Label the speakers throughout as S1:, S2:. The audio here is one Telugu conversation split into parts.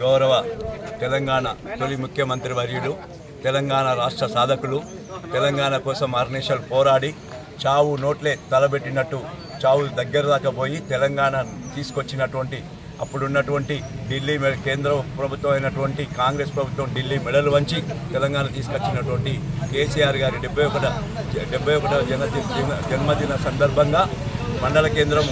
S1: గౌరవ తెలంగాణ తొలి ముఖ్యమంత్రి వర్యుడు తెలంగాణ రాష్ట్ర సాధకులు తెలంగాణ కోసం ఆర్నేషాలు పోరాడి చావు నోట్లే తలబెట్టినట్టు చావు దగ్గర దాకా పోయి తెలంగాణ తీసుకొచ్చినటువంటి అప్పుడున్నటువంటి ఢిల్లీ మె- కేంద్ర ప్రభుత్వం అయినటువంటి కాంగ్రెస్ ప్రభుత్వం ఢిల్లీ మెడలు వంచి తెలంగాణ తీసుకొచ్చినటువంటి కేసీఆర్ గారి డెబ్బై ఒకట డెబ్బై ఒకటవ జన్మదిన జన్మదిన సందర్భంగా మండల కేంద్రం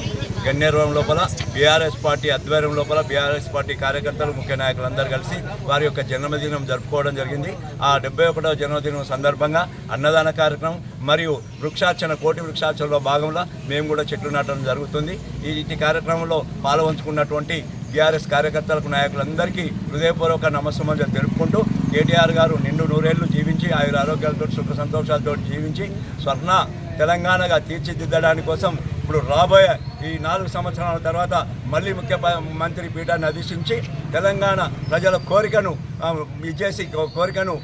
S1: గన్నేరవరం లోపల బీఆర్ఎస్ పార్టీ ఆధ్వర్యం లోపల బీఆర్ఎస్ పార్టీ కార్యకర్తలు ముఖ్య నాయకులందరూ కలిసి వారి యొక్క జన్మదినం జరుపుకోవడం జరిగింది. ఆ డెబ్బై ఒకటవ జన్మదినం సందర్భంగా అన్నదాన కార్యక్రమం మరియు వృక్షార్చన కోటి వృక్షార్చనలో భాగంలో మేము కూడా చెట్లు నాటడం జరుగుతుంది. ఈ కార్యక్రమంలో పాల్గొంచుకున్నటువంటి టీఆర్ఎస్ కార్యకర్తలకు నాయకులందరికీ హృదయపూర్వక నమస్సుమంజలు తెలుపుకుంటూ కేటీఆర్ గారు నిండు నూరేళ్ళు జీవించి ఆయుర ఆరోగ్యాలతో సుఖ సంతోషాలతో జీవించి స్వర్ణ తెలంగాణగా తీర్చిదిద్దడానికి కోసం ఇప్పుడు రాబోయే ఈ నాలుగు సంవత్సరాల తర్వాత మళ్ళీ ముఖ్య మంత్రి పీఠాన్ని అధిష్టించి తెలంగాణ ప్రజల కోరికను ఇచ్చేసి కోరికను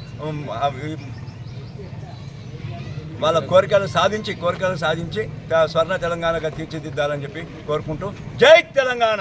S1: వాళ్ళ కోరికలు సాధించి కోరికలు సాధించి స్వర్ణ తెలంగాణగా తీర్చిదిద్దాలని చెప్పి కోరుకుంటూ జై తెలంగాణ!